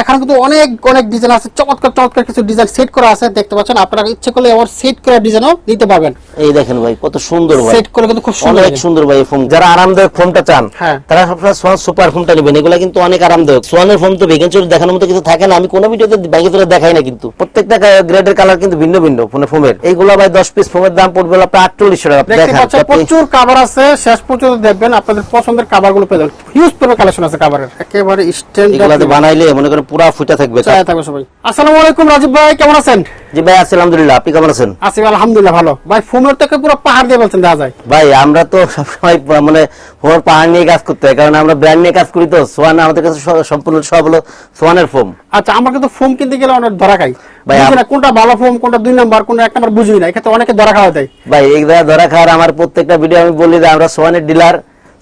এখানে কিন্তু অনেক অনেক ডিজাইন আছে। চমৎকার চমৎকার কিছু ডিজাইন সেট করা আছে দেখতে পাচ্ছেন। আপনারা ইচ্ছে করলে আবার সেট করা ডিজাইনও দিতে পারবেন। এই দেখেন ভাই কত সুন্দর ভাই। সেট করে কিন্তু খুব সুন্দর অনেক সুন্দর ভাই ফোম যারা আরামদায়ক ফোমটা চান হ্যাঁ। তারা সবসময় সোয়ান সুপার ফোমটা নেবেন। এগুলা কিন্তু অনেক আরামদায়ক। সোয়ানের ফোম তো ভেকেন্সি দেখানোর মতো কিছু থাকে না। আমি কোনো ভিডিওতে ব্যাংকে তোরা দেখাই না কিন্তু। প্রত্যেকটা গ্রেডের কালার কিন্তু ভিন্ন ভিন্ন ফোনে ফোমের এইগুলা ভাই দশ পিস ফোমের দাম পড়বে আপনার আটচল্লিশশো টাকা। দেখতে দেখেন পাচ্ছেন প্রচুর কাভার আছে। শেষ পর্যন্ত দেখবেন আপনাদের পছন্দের কাভারগুলো পেয়ে যাবেন। হিউজ পরিমাণ কালেকশন আছে কাভারের একেবারে স্ট্যান্ডার্ড বানাইলে মনে করেন পুরা ফুটা থাকবে থাকবে সবাই। আসসালামু আলাইকুম রাজীব ভাই কেমন আছেন? জি ভাই আলহামদুলিল্লাহ আপনি কেমন আছেন? আছি আলহামদুলিল্লাহ ভালো। ভাই ফোনের থেকে পুরো পাহাড় দিয়ে বলছেন ভাই আমরা তো সবসময় মানে ফোন পাহাড় নিয়ে কাজ করতে হয় কারণ আমরা ব্র্যান্ড নিয়ে কাজ করি তো সোয়ান আমাদের কাছে সম্পূর্ণ সব হলো সোয়ানের ফোম আচ্ছা আমরা কিন্তু ফোন কিনতে গেলে অনেক ধরা খাই কোনটা ভালো ফোন কোনটা দুই নাম্বার কোনটা এক নাম্বার বুঝি না। এক্ষেত্রে অনেকে ধরা খাওয়া দেয়। ভাই এই ধরা খাওয়ার আমার প্রত্যেকটা ভিডিও আমি বলি যে আমরা সোয়ানের ডিলার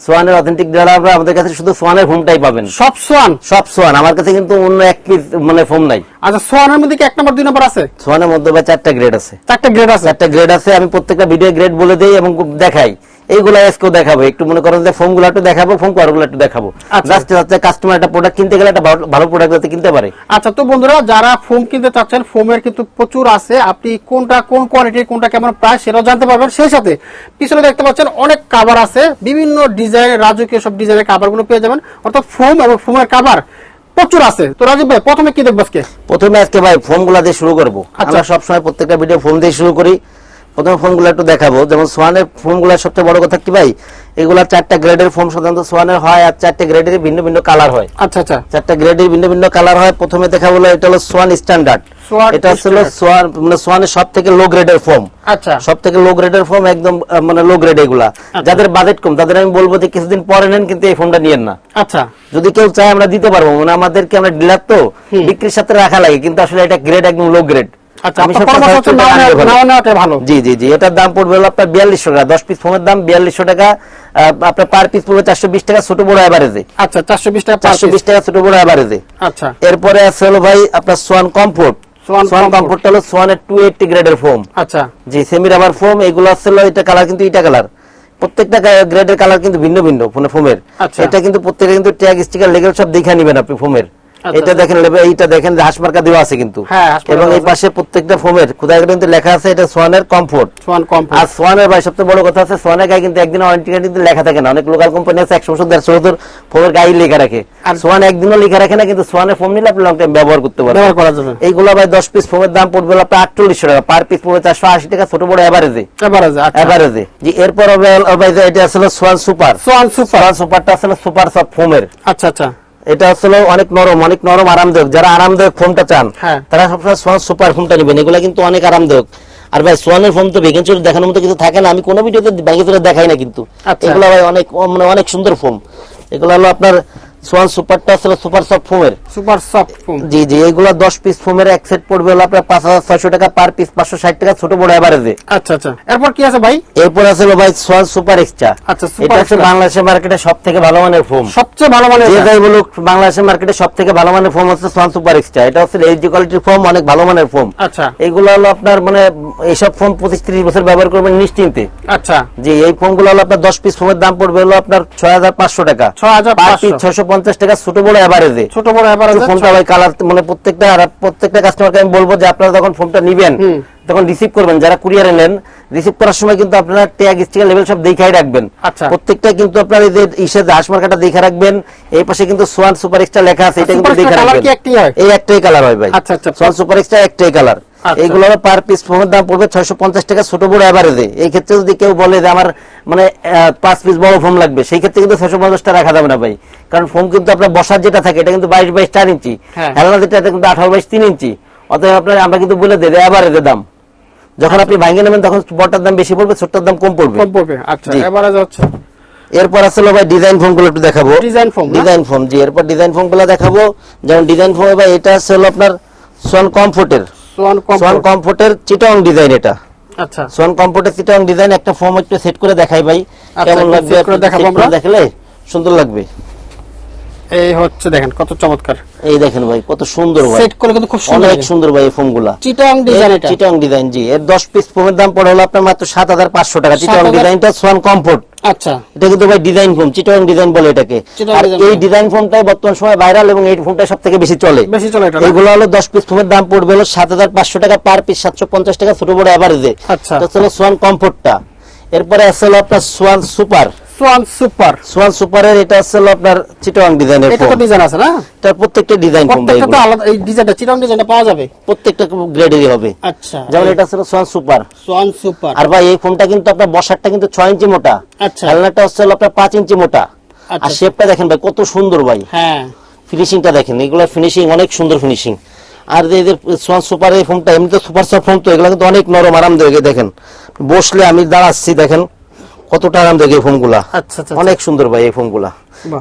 সোয়ানের অথেন্টিক ডিলার আমরা আমাদের কাছে শুধু সোয়ানের ফোমটাই পাবেন। সব সোয়ান? সব সোয়ান। আমার কাছে কিন্তু অন্য এক পিস মানে ফোন নাই। আচ্ছা সোয়ানের মধ্যে কি এক নম্বর দুই নম্বর আছে? সোয়ানের মধ্যে চারটা গ্রেড আছে। চারটা গ্রেড আছে। চারটা গ্রেড আছে। আমি প্রত্যেকটা ভিডিও গ্রেড বলে দেই এবং দেখাই। এইগুলা আজকেও দেখাবো। একটু মনে করেন যে ফোনগুলো একটু দেখাবো ফোনগুলো একটু দেখাবো। আচ্ছা। জাস্ট হচ্ছে কাস্টমার একটা প্রোডাক্ট কিনতে গেলে একটা ভালো- প্রোডাক্ট যাতে কিনতে পারে। আচ্ছা তো বন্ধুরা যারা ফোম কিনতে চাচ্ছেন ফোমের কিন্তু প্রচুর আছে। আপনি কোনটা কোন কোয়ালিটির কোনটা কেমন প্রাইস সেটাও জানতে পারবেন। সেই সাথে পিছনে দেখতে পাচ্ছেন অনেক কাভার আছে। বিভিন্ন ডিজাইনের রাজকীয় সব ডিজাইনের কাভারগুলো পেয়ে যাবেন। অর্থাৎ ফোম এবং ফোমের কাভার প্রচুর আছে। তো রাজীব ভাই প্রথমে কি দেখব আজকে? প্রথমে আজকে ভাই ফোনগুলা দিয়ে শুরু করব। আচ্ছা। আমরা সবসময় প্রত্যেকটা ভিডিও ফোন দিয়ে শুরু করি। প্রথমে ফোনগুলো একটু দেখাবো। যেমন সোয়ানের ফোনগুলা সবচেয়ে বড় কথা কি ভাই? এগুলা চারটা গ্রেডের ফর্ম সাধারণত সোয়ানের হয় আর চারটা গ্রেডের ভিন্ন ভিন্ন কালার হয়। আচ্ছা আচ্ছা। চারটা গ্রেডের ভিন্ন ভিন্ন কালার হয়। প্রথমে দেখা হলো এটা হলো সোয়ান স্ট্যান্ডার্ড। এটা হচ্ছে সোয়ান মানে সোয়ানের সব থেকে লো গ্রেডের ফোম আচ্ছা। সব থেকে লো গ্রেডের ফোম একদম মানে লো গ্রেড এগুলা। যাদের বাজেট কম তাদের আমি বলব যে কিছুদিন পরে নেন কিন্তু এই ফোনটা নিয়েন না। আচ্ছা। যদি কেউ চায় আমরা দিতে পারব মানে আমাদেরকে আমরা ডিলার তো বিক্রির সাথে রাখা লাগে কিন্তু আসলে এটা গ্রেড একদম লো গ্রেড আচ্ছা জি জি জি এটার দাম পড়বে হলো আপনার বিয়াল্লিশশো টাকা দশ পিস ফোনের দাম বিয়াল্লিশশো টাকা। আপনার পার পিস পড়বে চারশো বিশ টাকা ছোট বড় অ্যাভারেজে আচ্ছা চারশো বিশ টাকা চারশো বিশ টাকা ছোট বড় অ্যাভারেজে আচ্ছা। এরপরে আছে হলো ভাই আপনার সোয়ান কমফোর্ট সোয়ান কমফোর্ট হলো সোয়ানের টু এইটটি গ্রেডের ফোম আচ্ছা। জি সেমি রাবার ফোম এগুলো আছে এটা কালার কিন্তু এটা কালার প্রত্যেকটা গ্রেডের কালার কিন্তু ভিন্ন ভিন্ন ফোমের। এটা কিন্তু প্রত্যেকটা কিন্তু ট্যাগ স্টিকার লেগেল সব দেখে নিবেন আপনি ফোমের এটা দেখেন লেবে- এইটা দেখেন যে হাসমার্কা দেওয়া আছে কিন্তু। হ্যাঁ, এবং এই পাশে প্রত্যেকটা ফোমের কোথায় কিন্তু লেখা আছে এটা সোয়ানের কমফোর্ট সোয়ান কম আর সোয়ানের ভাই সবচেয়ে বড় কথা আছে সোয়ানের গায়ে কিন্তু একদিন ওয়ারেন্টি কার্ড কিন্তু লেখা থাকে না। অনেক লোকাল কোম্পানি আছে একশো বছর দেড়শো বছর ফোমের গায়ে লেখা রাখে। আর- সোয়ান একদিনও লেখা রাখে না কিন্তু সোয়ানের ফোম নিলে আপনি লং টাইম ব্যবহার করতে পারবেন। ব্যবহার করা যাবে এইগুলো ভাই দশ পিস ফোমের দাম পড়বে আপনার আটচল্লিশশো টাকা। পার পিস পড়বে চারশো আশি টাকা ছোট বড় এভারেজে এভারেজ আচ্ছা। এভারেজে জি এরপর হবে ভাই এটা আসলে Swan super. Swan super. Swan সুপারটা আসলে সুপার সব ফোমের। আচ্ছা আচ্ছা। এটা আসলে অনেক নরম অনেক নরম আরামদায়ক। যারা আরামদায়ক ফোনটা চান হ্যাঁ। তারা সবসময় সোয়ান সুপার ফোনটা নেবেন। এগুলো কিন্তু অনেক আরামদায়ক। আর ভাই সোয়ানের ফোন তো ভেকেন্সি দেখানোর মতো কিছু থাকে না। আমি কোনো ভিডিওতে ভেকেন্সি দেখাই না কিন্তু। আচ্ছা। এগুলো ভাই অনেক মানে অনেক সুন্দর ফোন। এগুলো হলো আপনার সোয়ান সুপারটা সুপার সব ফোমের? Super soft foam. জি জি এইগুলো পিস ফোমের এক সেট পড়বে হলো আপনার পাঁচ হাজার ছয়শো টাকা পার পিস পাঁচশো ষাট টাকা ছোট বড় এভারেজে আচ্ছা আচ্ছা। এরপর কি আছে ভাই? এরপর আছে ভাই সোয়ান সুপার এক্সট্রা। আচ্ছা, এটা হচ্ছে। বাংলাদেশের মার্কেটে সব থেকে ভালো মানের ফোম। সবচেয়ে ভালো মানে যে যাই বলুক বাংলাদেশের মার্কেটে ভালো মানের ফোম হচ্ছে সোয়ান সুপার এক্সট্রা। এটা হচ্ছে এইচডি কোয়ালিটির ফোম অনেক ভালো মানের ফোম। আচ্ছা। এইগুলো হলো আপনার মানে এইসব ফোম পঁচিশ ত্রিশ বছর ব্যবহার করবেন নিশ্চিন্তে। আচ্ছা। যে এই ফোনগুলো হলো আপনার দশ পিস ফোমের দাম পড়বে হলো আপনার ছয় হাজার পাঁচশো টাকা। 6500 পার পিস পঞ্চাশ টাকা ছোট বড় এভারেজে ছোট বড় এভারেজ ফোনটা ভাই কালার মানে প্রত্যেকটা প্রত্যেকটা কাস্টমারকে আমি বলব যে আপনারা যখন ফোনটা নিবেন তখন রিসিভ করবেন যারা কুরিয়ারে নেন রিসিভ করার সময় কিন্তু আপনারা ট্যাগ স্টিকার লেভেল সব দেখাই রাখবেন আচ্ছা। প্রত্যেকটা কিন্তু আপনার এই যে ইসের হাঁস মার্কাটা দেখে রাখবেন এই পাশে কিন্তু সোয়ান সুপার এক্সট্রা লেখা আছে এটা কিন্তু দেখে রাখবেন? এই একটাই কালার হয় ভাই আচ্ছা, আচ্ছা। সোয়ান সুপার এক্সট্রা একটাই কালার আচ্ছা। এইগুলো পার পিস ফোনের দাম পড়বে ছয়শো পঞ্চাশ টাকা ছোট বড় এভারেজে এই ক্ষেত্রে যদি কেউ বলে যে আমার মানে পাঁচ পিস বড় ফোন লাগবে সেই ক্ষেত্রে কিন্তু ছয়শো পঞ্চাশটা রাখা যাবে না ভাই। কারণ ফোন কিন্তু আপনার বসার যেটা থাকে এটা কিন্তু বাইশ বাইশ চার ইঞ্চি। হ্যাঁ। হেলানা যেটা কিন্তু আঠারো বাইশ তিন ইঞ্চি। অতএব আপনার আমরা কিন্তু বলে দেয় এভারেজে দাম। যখন আপনি ভাঙে নেবেন তখন বড়টার দাম বেশি পড়বে ছোটটার দাম কম পড়বে। কম পড়বে আচ্ছা জি। এভারেজ হচ্ছে। এরপর আসলে ভাই ডিজাইন ফোনগুলো একটু দেখাবো। ডিজাইন ফোম ডিজাইন ফোন জি এরপর ডিজাইন ফোনগুলো দেখাবো। যেমন ডিজাইন ফোন ভাই এটা আছে হলো আপনার সোয়ান কমফোর্টের সোয়ান কম সোয়ান কমফোর্টের চিটং ডিজাইন এটা। আচ্ছা। সোয়ান কমফোর্টের চিটং ডিজাইন একটা ফর্ম একটু সেট করে দেখাই ভাই। আচ্ছা, কেমন লাগবে করে দেখাবো আমরা। দেখলে সুন্দর লাগবে। এই হচ্ছে দেখেন কত চমৎকার। এই দেখেন ভাই কত সুন্দর ভাই। সেট করে কিন্তু খুব সুন্দর অনেক সুন্দর ভাই এই ফোনগুলা চিটাং ডিজাইন এটা। চিটং ডিজাইন জি। এর 10 পিস ফোমের দাম পড়ে হলো আপনার মাত্র 7500 টাকা। চিটং 7,000 ডিজাইনটা সোয়ান কমফোর্ট। আচ্ছা। এটা কিন্তু ভাই ডিজাইন ফোম চিটং ডিজাইন বলে এটাকে। আর এই ডিজাইন ফোমটাই বর্তমান সময় ভাইরাল এবং এই সব থেকে বেশি চলে। বেশি চলে এটা এগুলো হলো দশ পিস ফোমের দাম পড়বে হলো সাত হাজার পাঁচশো টাকা পার পিস সাতশো পঞ্চাশ টাকা ছোট বড় আচ্ছা। সোয়ান কমফোর্টটা এরপরে আছে হলো আপনার Swan super Swan super Swan সুপারের এটা আছে আপনার চিটং ডিজাইনের এটা তো ডিজাইন আছে না? এটার প্রত্যেকটা ডিজাইন ভাই প্রত্যেকটা আলাদা এই ডিজাইনটা চিটন ডিজাইনটা পাওয়া যাবে? প্রত্যেকটা গ্রেডেরই হবে। আচ্ছা। যেমন এটা ছিল সোয়ান সুপার সোয়ান সুপার আর ভাই এই ফোনটা কিন্তু আপনার বসারটা কিন্তু ছয় ইঞ্চি মোটা। আচ্ছা। হচ্ছে আপনার পাঁচ ইঞ্চি মোটা। আর আচ্ছা। শেপটা দেখেন ভাই কত সুন্দর ভাই। হ্যাঁ। ফিনিশিংটা দেখেন এগুলোর ফিনিশিং অনেক সুন্দর ফিনিশিং আর যে এদের সোয়ান সুপার এই ফোনটা এমনিতে সুপার সফট ফোন তো এগুলো কিন্তু অনেক নরম আরামদায়ক দেখেন। বসলে আমি দাঁড়াচ্ছি দেখেন। কতটা আরামদায়ক এই ফোনগুলা? আচ্ছা, আচ্ছা, অনেক সুন্দর ভাই এই ফোনগুলা।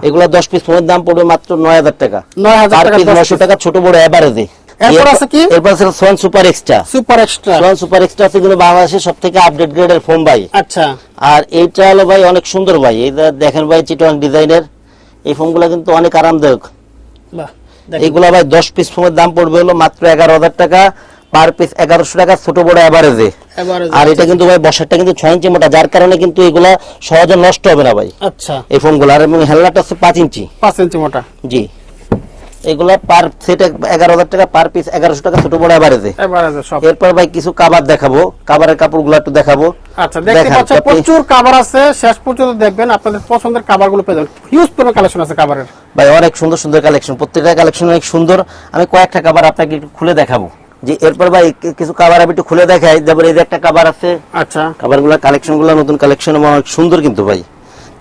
এগুলা দশ পিস ফোনের দাম পড়বে মাত্র নয় হাজার টাকা। 9,000 পার টাকা পিস 10 নয়শো টাকা ছোট বড় এভারেজে এরপর আছে কি? এরপর আছে Swan super extra. Super extra. Swan super extra আছে কিন্তু বাংলাদেশের সব থেকে আপডেট গ্রেডের ফোন ভাই। আচ্ছা। আর এইটা হলো ভাই অনেক সুন্দর ভাই। এই যে দেখেন ভাই ডিজাইনের এই ফোনগুলো কিন্তু অনেক আরামদায়ক। এইগুলা ভাই দশ পিস ফোনের দাম পড়বে হলো মাত্র এগারো হাজার টাকা পার পিস এগারোশো টাকা ছোট বড় অ্যাভারেজে আর এটা কিন্তু ভাই বসারটা কিন্তু ছয় ইঞ্চি মোটা যার কারণে কিন্তু এগুলা সহজে নষ্ট হবে না ভাই। আচ্ছা। এই ফোনগুলো আর এবং হেলমেট হচ্ছে পাঁচ ইঞ্চি। পাঁচ ইঞ্চি মোটা। জি। এগুলা পার সেট এগারো হাজার টাকা পার পিস এগারোশো টাকা ছোট বড় সব। এরপর ভাই কিছু কাবার দেখাবো। কাবারের কাপড়গুলো একটু দেখাবো। আচ্ছা দেখতে পাচ্ছেন প্রচুর কাভার আছে। শেষ পর্যন্ত দেখবেন আপনাদের পছন্দের কাভারগুলো পেয়ে যাবেন। হিউজ পরিমাণ কালেকশন আছে কাভারের ভাই অনেক সুন্দর সুন্দর কালেকশন প্রত্যেকটা কালেকশন অনেক সুন্দর। আমি কয়েকটা কাবার আপনাকে একটু খুলে দেখাবো। যে এরপর ভাই কিছু কাবার আমি একটু খুলে দেখাই। যেমন এই যে একটা কাবার আছে। আচ্ছা। কাবারগুলা কালেকশনগুলা নতুন কালেকশন অনেক সুন্দর কিন্তু ভাই।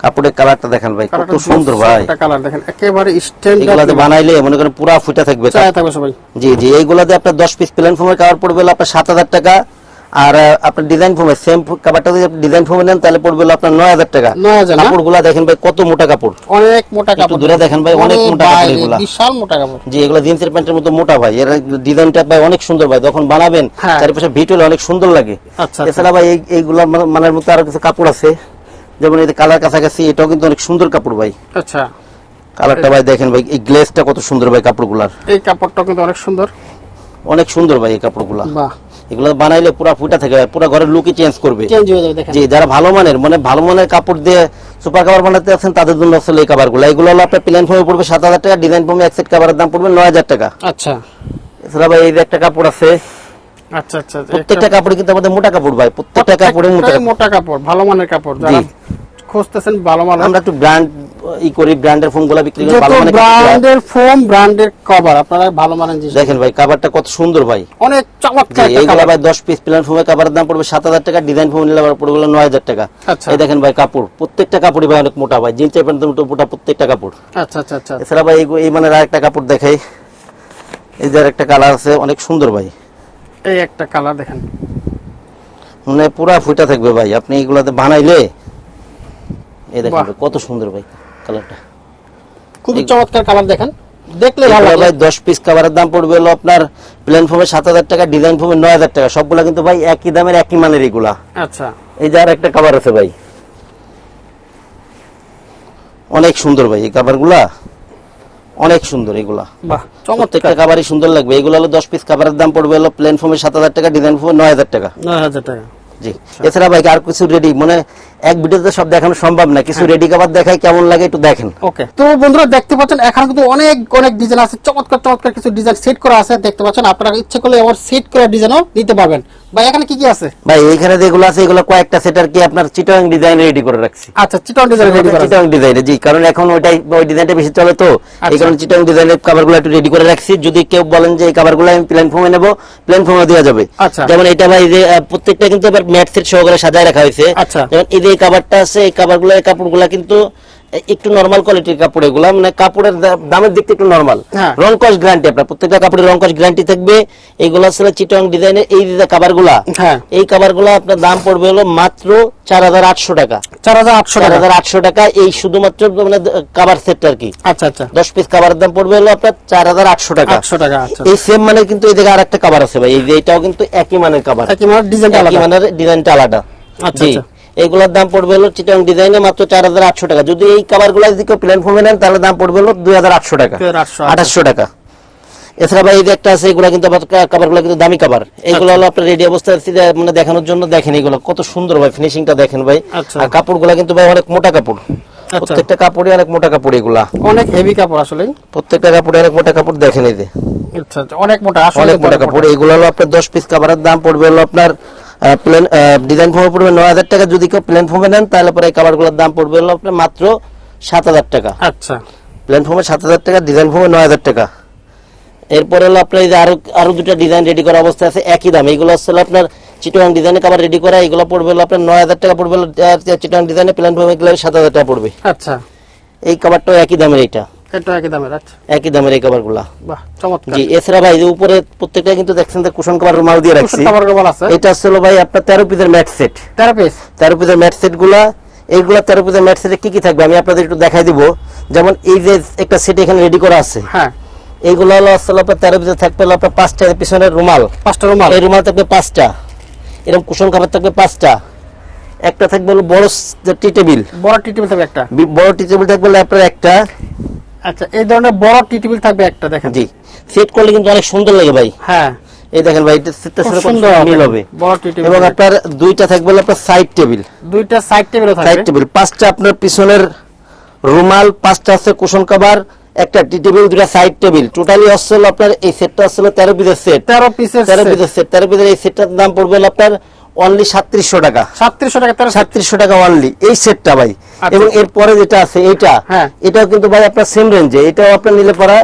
কাপড়ের কালারটা দেখেন ভাই কত সুন্দর ভাই। কালার দেখেন একেবারে স্ট্যান্ডার্ড এগুলাতে বানাইলে মনে করেন পুরা ফুটা থাকবে। থাকবে সবাই। জি জি এইগুলাতে আপনার দশ পিস প্ল্যান ফর্মের কাভার পড়বে আপনার সাত হাজার টাকা। আর আপনার ডিজাইন ফোমের সেম কাভারটা যদি ডিজাইন ফোমে নেন তাহলে পড়বে আপনার নয় হাজার টাকা। 9,000 কাপড়গুলা দেখেন ভাই কত মোটা কাপড়। অনেক মোটা একটু কাপড়। দূরে দেখেন ভাই, অনেক মোটা কাপড় এগুলা। বিশাল মোটা কাপড়। জি এগুলো জিন্সের প্যান্টের মতো মোটা ভাই। এর ডিজাইনটা ভাই অনেক সুন্দর ভাই। যখন বানাবেন হ্যাঁ। চারিপাশে ভিট হলে অনেক সুন্দর লাগে। আচ্ছা, আচ্ছা। এছাড়া ভাই এই- এইগুলোর মানে- মানের মতো আরও কিছু কাপড় আছে। যেমন এই কালার কাছাকাছি এটাও কিন্তু অনেক সুন্দর কাপড় ভাই। আচ্ছা। কালারটা ভাই দেখেন ভাই এই গ্লেসটা কত সুন্দর ভাই কাপড়গুলার। এই কাপড়টা কিন্তু অনেক সুন্দর। অনেক সুন্দর ভাই এই কাপড়গুলা। বাহ। এগুলো বানাইলে পুরা ফুটা থাকে পুরা ঘরের লুকই চেঞ্জ করবে। চেঞ্জ হয়ে যাবে দেখেন জি যারা ভালো মানের মানে ভালো মানের কাপড় দিয়ে সুপার কাভার বানাতে আছেন তাদের জন্য আসলে এই কাভারগুলো এগুলো হলো আপনার প্লেন ফর্মে পড়বে সাত হাজার টাকা ডিজাইন ফর্মে এক সেট কাভারের দাম পড়বে নয় হাজার টাকা। আচ্ছা। এছাড়া ভাই এই যে একটা কাপড় আছে আচ্ছা আচ্ছা প্রত্যেকটা কাপড় কিন্তু আমাদের মোটা কাপড় ভাই প্রত্যেকটা কাপড়ে মোটা কাপড়। মোটা কাপড়। ভালো মানের কাপড় জি। খুঁজতেছেন ভালো মানের আমরা একটু ব্র্যান্ড ই করি ব্র্যান্ডের ফোনগুলা বিক্রি করি ভালো মানের ব্র্যান্ডের ফোম ব্র্যান্ডের কভার আপনারা ভালো মানের জিনিস। দেখেন ভাই কাভারটা কত সুন্দর ভাই। অনেক চমৎকার এইগুলা ভাই দশ পিস প্ল্যান ফোমের কাভারের দাম পড়বে সাত হাজার টাকা ডিজাইন ফোম নিলে পড়বে নয় হাজার টাকা। আচ্ছা। এই দেখেন ভাই কাপড় প্রত্যেকটা কাপড়ই ভাই অনেক মোটা ভাই জিন্সের প্যান্টের মতো মোটা প্রত্যেকটা কাপড়। আচ্ছা আচ্ছা আচ্ছা। এছাড়া ভাই এই- মানের আরেকটা কাপড় দেখাই। এই যে একটা কালার আছে অনেক সুন্দর ভাই। এই একটা কালার দেখেন। মানে পুরা ফুটা থাকবে ভাই আপনি এগুলাতে বানাইলে এই দেখেন কত সুন্দর ভাই কালারটা। খুবই চমৎকার কালার দেখেন। দেখলে ভালো ভাই দশ পিস কাভারের দাম পড়বে হলো আপনার প্লেন ফোমে সাত হাজার টাকা ডিজাইন ফোমে নয় হাজার টাকা। সবগুলা কিন্তু ভাই একই দামের একই মানের এগুলা। আচ্ছা। এই যে আর একটা কাভার আছে ভাই। অনেক সুন্দর ভাই এই কাভারগুলা অনেক সুন্দর এগুলা। বাহ প্রত্যেকটা চমৎকার কাভারই সুন্দর লাগবে। এগুলো হলো দশ পিস কাভারের দাম পড়বে হলো প্লেন টাকা ডিজাইন টাকা। জি। এছাড়া ভাই আর কিছু রেডি মানে এক ভিডিওতে সব দেখানো সম্ভব না। কিছু রেডি কাভার দেখাই কেমন লাগে একটু দেখেন। ওকে তো বন্ধুরা দেখতে পাচ্ছেন এখানে কিন্তু অনেক অনেক ডিজাইন আছে। চমৎকার চমৎকার কিছু ডিজাইন সেট করা আছে দেখতে পাচ্ছেন। আপনারা ইচ্ছে করলে আমার সেট করা ডিজাইনও দিতে পারবেন। ভাই এখানে কি কি আছে? ভাই এইখানে যেগুলো আছে এগুলো কয়েকটা সেটার কি আপনার চিটাং ডিজাইন রেডি করে রাখছি। আচ্ছা চিটন ডিজাইন রেডি করা। চিটাং ডিজাইনে জি কারণ এখন ওইটাই ওই ডিজাইনটা বেশি চলে তো। এই কারণে চিটাং ডিজাইনের কভারগুলো একটু রেডি করে রাখছি। যদি কেউ বলেন যে এই কভারগুলো আমি প্ল্যান ফর্মে নেব প্ল্যান ফর্মে দেওয়া যাবে। আচ্ছা। যেমন এটা ভাই যে প্রত্যেকটা কিন্তু ম্যাট সেট সহকারে সাজায় রাখা হয়েছে। আচ্ছা। যেমন এই যে এই কাভারটা আছে এই কাভারগুলো এই কাপড়গুলো কিন্তু একটু নরমাল কোয়ালিটির কাপড় এগুলা মানে কাপড়ের দামের দিক থেকে একটু নরমাল হ্যাঁ। রং কস গ্যারান্টি আপনার প্রত্যেকটা কাপড়ের রং কস গ্যারান্টি থাকবে। এইগুলো আসলে চিটং ডিজাইনের এই যে কাভারগুলা হ্যাঁ। এই কাভারগুলো আপনার দাম পড়বে হলো মাত্র চার হাজার আটশো টাকা। চার হাজার আটশো চার টাকা হাজার আটশো টাকা এই শুধুমাত্র মানে কাভার সেট আর কি। আচ্ছা আচ্ছা। দশ পিস কাভারের দাম পড়বে হলো আপনার চার হাজার আটশো টাকা। আটশো টাকা আচ্ছা। এই সেম মানে কিন্তু এই জায়গায় আরেকটা কাভার আছে ভাই এই যে এটাও কিন্তু একই মানের কাভার একই মানে ডিজাইনটা আলাদা। মানের ডিজাইনটা আলাদা। আচ্ছা, আচ্ছা। দাম পড়বে হলো চিটাং ডিজাইনে মাত্র চার হাজার আটশো টাকা। যদি এই কাভারগুলো যদি কেউ প্ল্যান ফর্মে নেন তাহলে দাম পড়বে হলো দুই হাজার আটশো টাকা। 2800 আঠাশশো টাকা। এছাড়া ভাই এই যে একটা আছে এগুলো কিন্তু কিন্তু দামি কাবার এইগুলো হলো আপনার রেডি অবস্থায় মানে দেখানোর জন্য দেখেন এগুলো। কত সুন্দর ভাই ফিনিশিংটা দেখেন ভাই। আচ্ছা। আর কাপড়গুলো কিন্তু ভাই অনেক মোটা কাপড়। আচ্ছা। প্রত্যেকটা কাপড়ই অনেক মোটা কাপড় এগুলা। অনেক হেভি কাপড় আসলে প্রত্যেকটা কাপড়ে অনেক মোটা কাপড় দেখেন এই যে। আচ্ছা আচ্ছা, অনেক মোটা অনেক মোটা কাপড়। এগুলো হলো আপনার দশ পিস কাভারের দাম পড়বে হলো আপনার প্লেন ডিজাইন ফর্মে পড়বে নয় হাজার টাকা। যদি কেউ প্লেন ফর্মে নেন তাহলে পরে এই কাভারগুলোর দাম পড়বে হলো আপনার মাত্র সাত হাজার টাকা। আচ্ছা। প্লেন ফর্মে সাত হাজার টাকা ডিজাইন ফর্মে নয় হাজার টাকা। এরপরে হলো আপনার এই যে আরও আরও দুটো ডিজাইন রেডি করা অবস্থা আছে একই দাম। এগুলো হচ্ছে আপনার চিটোয়াং ডিজাইনে কাবার রেডি করা এগুলো পড়বে হলো আপনার নয় হাজার টাকা পড়বে চিটোয়াং ডিজাইনে প্লেন ফর্মে এগুলো সাত হাজার টাকা পড়বে। আচ্ছা। এই কাবারটাও একই দামের এটা এটা একই দামের আচ্ছা। একই দামের এই কাবারগুলা বাহ চমৎকার। জি এছাড়া ভাই উপরে প্রত্যেকটা কিন্তু দেখছেন যে কুশন কাবার রুমাল দিয়ে রাখছি। কাপড় কাপড় আছে। এটা হলো ভাই আপনার তেরো পিসের ম্যাট সেট তেরো পিস তেরো পিসের ম্যাট সেট এইগুলা তেরো পিসের ম্যাট সেটে কি কি থাকবে আমি আপনাদের একটু দেখাই দিব। যেমন এই যে একটা সেট এখানে রেডি করা আছে। হ্যাঁ। এইগুলো হলো আসলে আপনার তেরো থাকবে হলো আপনার পাঁচটা এর পিছনের রুমাল। পাঁচটা রুমাল? এই রুমাল থাকবে পাঁচটা। এরকম কুশন খাবার থাকবে পাঁচটা। একটা থাকবে হলো বড় টি টেবিল। বড় টি টেবিল থাকবে একটা? বড় টি টেবিল থাকবে আপনার একটা। আচ্ছা এই ধরনের বড় টি টেবিল থাকবে একটা দেখেন। জি সেট করলে কিন্তু অনেক সুন্দর লাগে ভাই। হ্যাঁ। এই দেখেন ভাই এটা সেটটার খুব সাথে সুন্দর মিল হবে। বড় টি টেবিল এবং আপনার দুইটা থাকবে আপনার সাইড টেবিল দুইটা সাইড টেবিলও সাইড টেবিল পাঁচটা আপনার পিছনের রুমাল পাঁচটা আছে কুশন কভার একটা টি টেবিল দুটা সাইড টেবিল টোটালি আসলে আপনার এই সেটটা আসলে তেরো পিসের সেট তেরো পিসের তেরো পিসের সেট তেরো পিসের এই সেটটার দাম পড়বে আপনার অনলি সাতত্রিশশো টাকা। সাতত্রিশশো টাকা তেরো সাতত্রিশশো টাকা অনলি এই সেটটা ভাই। আচ্ছা। এবং এরপরে যেটা আছে এইটা হ্যাঁ। এটাও কিন্তু ভাই আপনার সেম রেঞ্জে এটাও আপনার নিলে পড়া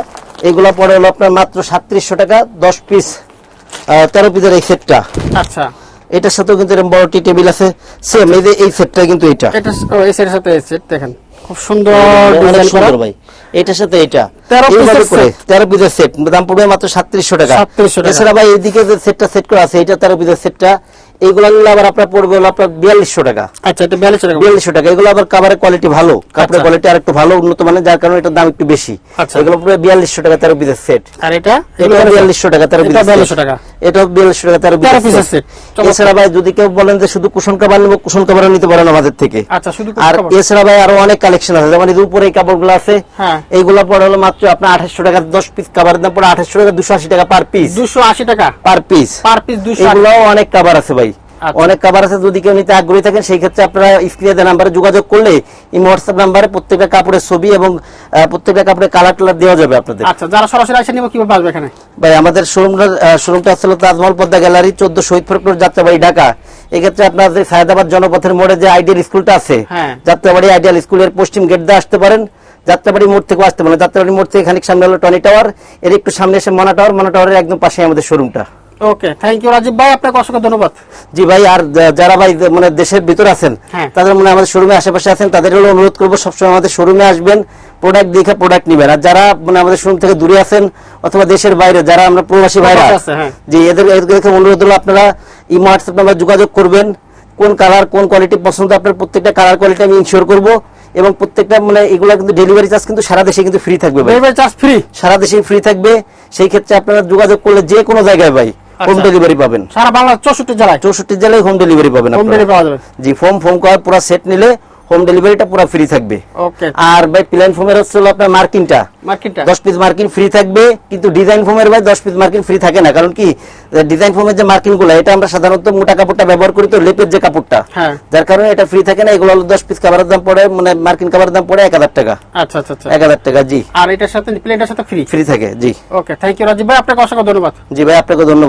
এগুলা পড়ে হলো আপনার মাত্র সাতত্রিশশো টাকা দশ পিস তেরো পিসের এই সেটটা। আচ্ছা। এটার সাথেও কিন্তু এরকম বড় টি টেবিল আছে সেম এই যে এই সেটটা কিন্তু এটা এটা এই সেটের সাথে এই সেট দেখেন। খুব সুন্দর ডিজাইন করা। ভাই। এটার সাথে এটা 13 এইভাবে পিসের করে, set। 13 পিসের সেট দাম পড়বে মাত্র 3700 টাকা। 3700 টাকা। এছাড়া ভাই এইদিকে যে সেটটা সেট করা আছে এটা 13 পিসের সেটটা এইগুলো নিলে আবার আপনার পড়বে হলো আপনার 4200 টাকা। আচ্ছা এটা বিয়াল্লিশ টাকা। 4200 টাকা। এগুলো আবার কাভারের কোয়ালিটি ভালো। কাপড়ের। কোয়ালিটি আর একটু ভালো উন্নত মানের যার কারণে এটার দাম একটু বেশি। আচ্ছা। এগুলো পুরো 4200 টাকা 13 পিসের সেট আর এটা? 4200 টাকা 13 এটা পিসের 4200 টাকা। এটা 4200 টাকা 13 13 পিসের সেট এছাড়া ভাই যদি কেউ বলেন যে শুধু কুশন কাভার নেব কুশন নিতে পারেন আমাদের থেকে। আচ্ছা শুধু আর এছাড়া ভাই আরও অনেক কালেকশন আছে। যেমন এই উপরে এই কাপড়গুলো আছে হ্যাঁ। এইগুলো পড়ে হলো মাত্র আপনার আঠাশশো টাকা দশ পিস কাভারের দাম পড়ে আঠাশশো টাকা দুশো আশি টাকা পার পিস দুশো আশি টাকা। পার পিস পার পিস দুশো এগুলো অনেক কাভার আছে ভাই। অনেক কাভার আছে যদি কেউ নিতে আগ্রহী থাকেন সেই ক্ষেত্রে আপনারা স্ক্রিনে নাম্বারে যোগাযোগ করলে এই হোয়াটসঅ্যাপ নাম্বারে প্রত্যেকটা কাপড়ের ছবি এবং প্রত্যেকটা কাপড়ের কালার টালার দেওয়া যাবে আপনাদের। আচ্ছা যারা সরাসরি আসে নিব কীভাবে আসবে এখানে? ভাই আমাদের শোরুমটা শোরুমটা আসলে তাজমহল পদ্মা গ্যালারি চোদ্দ শহীদ ফরকুর যাত্রাবাড়ি ঢাকা। এক্ষেত্রে আপনার যে সায়দাবাদ জনপথের মোড়ে যে আইডিয়াল স্কুলটা আছে হ্যাঁ। যাত্রাবাড়ি আইডিয়াল স্কুলের পশ্চিম গেট দিয়ে আসতে পারেন। যাত্রাবাড়ি মোড় থেকে আসতে পারেন। যাত্রাবাড়ি মোড় থেকে খানিক সামনে হলো টনি টাওয়ার। এর একটু সামনে এসে মনা টাওয়ার। মনা টাওয়ারের একদম পাশে আমাদের শোরুমটা ওকে থ্যাংক ইউ রাজীব ভাই আপনাকে অসংখ্য ধন্যবাদ। জি ভাই আর যারা ভাই মানে দেশের ভিতর আছেন হ্যাঁ। তাদের মনে আমাদের শোরুমে আশেপাশে আছেন তাদের হলো অনুরোধ করব সবসময় আমাদের শোরুমে আসবেন প্রোডাক্ট দেখে প্রোডাক্ট নিবেন। আর যারা মানে আমাদের শোরুম থেকে দূরে আছেন অথবা দেশের বাইরে যারা আমরা প্রবাসী ভাইরা হ্যাঁ। জি এদের এদেরকে অনুরোধ হলো আপনারা এই হোয়াটসঅ্যাপ নাম্বার যোগাযোগ করবেন কোন কালার কোন কোয়ালিটি পছন্দ আপনার প্রত্যেকটা কালার কোয়ালিটি আমি ইনশিওর করব এবং প্রত্যেকটা মানে এগুলা কিন্তু ডেলিভারি চার্জ কিন্তু সারা দেশে কিন্তু ফ্রি থাকবে ডেলিভারি চার্জ ফ্রি সারা দেশে ফ্রি থাকবে সেই ক্ষেত্রে আপনারা যোগাযোগ করলে যে কোনো জায়গায় ভাই। হোম আচ্ছা। ডেলিভারি পাবেন। সারা বাংলা চৌষট্টি জেলায়? চৌষট্টি জেলায় হোম ডেলিভারি পাবেন হোম ডেলিভারি পাওয়া যাবে। জি ফোম ফোম করার পুরো সেট নিলে হোম ডেলিভারিটা পুরো ফ্রি থাকবে। আর ভাই প্ল্যান ফোমের হচ্ছে আপনার দশ পিস মার্কিন ফ্রি থাকবে কিন্তু ডিজাইন ফোমের ভাই দশ পিস মার্কিন ফ্রি থাকে না। কারণ কি ডিজাইন ফোমের যে মার্কিনগুলো এটা আমরা সাধারণত মোটা কাপড়টা ব্যবহার করি তো লেপের যে কাপড়টা। হ্যাঁ। যার কারণে এটা ফ্রি থাকে না এগুলো হলো দশ পিস কাভারের দাম পড়ে মানে মার্কিন কাভারের দাম পড়ে এক হাজার টাকা। আচ্ছা আচ্ছা আচ্ছা। এক হাজার টাকা জি। আর এটার সাথে প্লেনটার সাথে ফ্রি ফ্রি থাকে জি। ওকে থ্যাংক ইউ রাজীব ভাই আপনাকে অসংখ্য ধন্যবাদ। জি ভাই আপনাকে ধন্যবাদ।